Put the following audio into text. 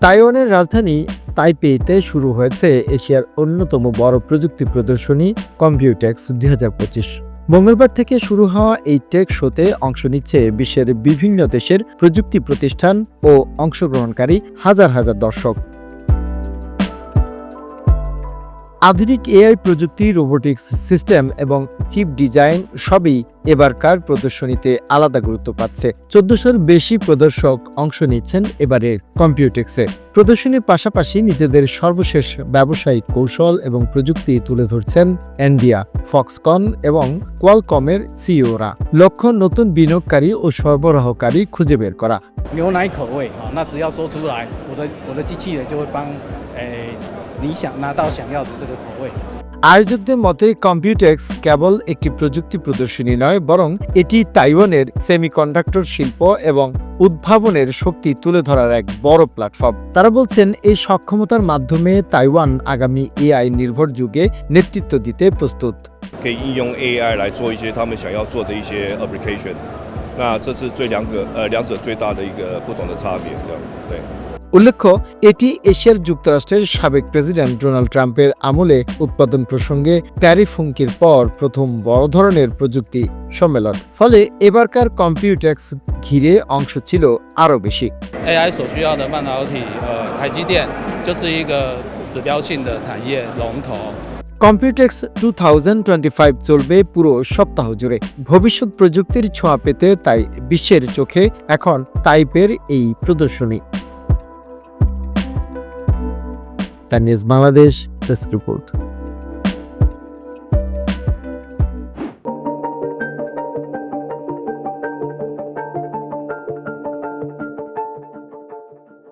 তাইওয়ানের রাজধানী তাইপেইতে শুরু হয়েছে এশিয়ার অন্যতম বড় প্রযুক্তি প্রদর্শনী কম্পিউটেক্স দুই মঙ্গলবার থেকে শুরু হওয়া এই টেক শোতে অংশ নিচ্ছে বিশ্বের বিভিন্ন দেশের প্রযুক্তি প্রতিষ্ঠান ও অংশগ্রহণকারী হাজার হাজার দর্শক। আধুনিক এআই প্রযুক্তি রোবোটিক্স সিস্টেম এবং চিপ ডিজাইন সবই এবারকার প্রদর্শনীতে আলাদা গুরুত্ব পাচ্ছে চোদ্দশোর বেশি প্রদর্শক অংশ নিচ্ছেন এবারের কম্পিউটেক্সে প্রদর্শনীর পাশাপাশি নিজেদের সর্বশেষ ব্যবসায়িক কৌশল এবং প্রযুক্তি তুলে ধরছেন এনডিয়া ফক্সকন এবং কোয়ালকমের সিইওরা লক্ষ্য নতুন বিনিয়োগকারী ও সরবরাহকারী খুঁজে বের করা 牛奶口味啊，那只要说出来，我的我的机器人就会帮 诶你想拿到想要的这个口味。 আয়োজকদের মতে কম্পিউটেক্স কেবল একটি প্রযুক্তি প্রদর্শনী নয় বরং এটি তাইওয়ানের সেমিকন্ডাক্টর শিল্প এবং উদ্ভাবনের শক্তি তুলে ধরার এক বড় প্ল্যাটফর্ম তারা বলছেন এই সক্ষমতার মাধ্যমে তাইওয়ান আগামী এআই নির্ভর যুগে নেতৃত্ব দিতে প্রস্তুত 可以应用 AI 来做一些他们想要做的一些 application。 那这是最两个呃两者最大的一个不同的差别，这样对。 উল্লেখ্য এটি এশিয়ার যুক্তরাষ্ট্রের সাবেক প্রেসিডেন্ট ডোনাল্ড ট্রাম্পের আমলে উৎপাদন প্রসঙ্গে ট্যারিফ হুমকির পর প্রথম বড় ধরনের প্রযুক্তি সম্মেলন ফলে এবারকার কম্পিউটেক্স ঘিরে অংশ ছিল আরও বেশি AI 所需要的半导体，呃，台积电就是一个指标性的产业龙头。 Computex two thousand twenty five চলবে পুরো সপ্তাহ জুড়ে। ভবিষ্যৎ প্রযুক্তির ছোঁয়া পেতে তাই বিশ্বের চোখে এখন টাইপের এই প্রদর্শনী। তার নিজ বাংলাদেশ ডেস্ক রিপোর্ট।